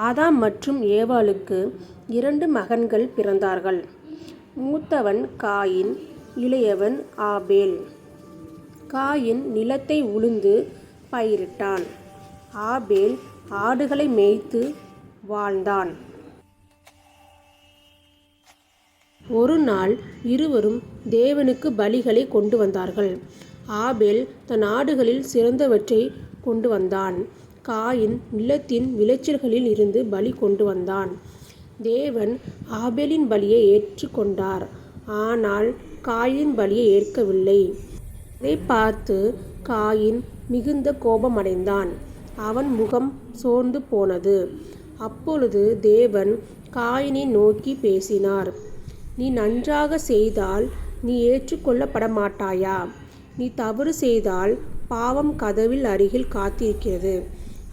ஆதாம் மற்றும் ஏவாளுக்கு இரண்டு மகன்கள் பிறந்தார்கள். மூத்தவன் காயின் இளையவன் ஆபேல். காயின் நிலத்தை உளுந்து பயிரிட்டான். ஆபேல் ஆடுகளை மேய்த்து வாழ்ந்தான். ஒரு நாள் இருவரும் தேவனுக்கு பலிகளைக் கொண்டு வந்தார்கள். ஆபேல் தன் ஆடுகளில் சிறந்தவற்றை கொண்டு வந்தான். காயின் நிலத்தின் விளைச்சல்களில் இருந்து பலி கொண்டு வந்தான். தேவன் ஆபேலின் பலியை ஏற்றுக்கொண்டார் ஆனால் காயின் பலியை ஏற்கவில்லை. அதை பார்த்து காயின் மிகுந்த கோபமடைந்தான் அவன் முகம் சோர்ந்து போனது. அப்பொழுது தேவன் காயினை நோக்கி பேசினார் நீ நன்றாகச் செய்தால் நீ ஏற்றுக்கொள்ளப்பட மாட்டாயா நீ தவறு செய்தால் பாவம் கதவில் அருகில் காத்திருக்கிறது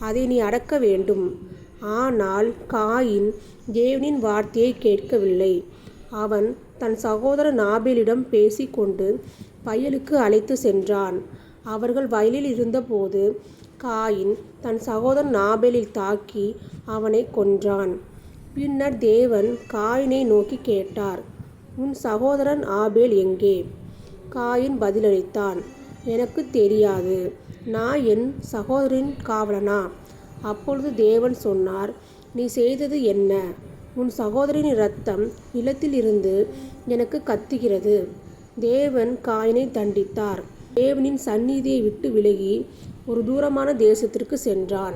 அதை நீ அடக்க வேண்டும். ஆனால் காயின் தேவனின் வார்த்தையைக் கேட்கவில்லை. அவன் தன் சகோதரன் ஆபேலிடம் பேசிக் கொண்டு வயலுக்கு அழைத்து சென்றான். அவர்கள் வயலில் இருந்தபோது காயின் தன் சகோதரன் ஆபேலைத் தாக்கி அவனைக் கொன்றான். பின்னர் தேவன் காயினை நோக்கிக் கேட்டார் உன் சகோதரன் ஆபேல் எங்கே? காயின் பதிலளித்தான் எனக்கு தெரியாது நான் என் சகோதரின் காவலனா? அப்பொழுது தேவன் சொன்னார் நீ செய்தது என்ன? உன் சகோதரின் இரத்தம் நிலத்தில் இருந்து கத்துகிறது. தேவன் காயினை தண்டித்தார். தேவனின் சந்நிதியை விட்டு விலகி ஒரு தூரமான தேசத்திற்கு சென்றான்.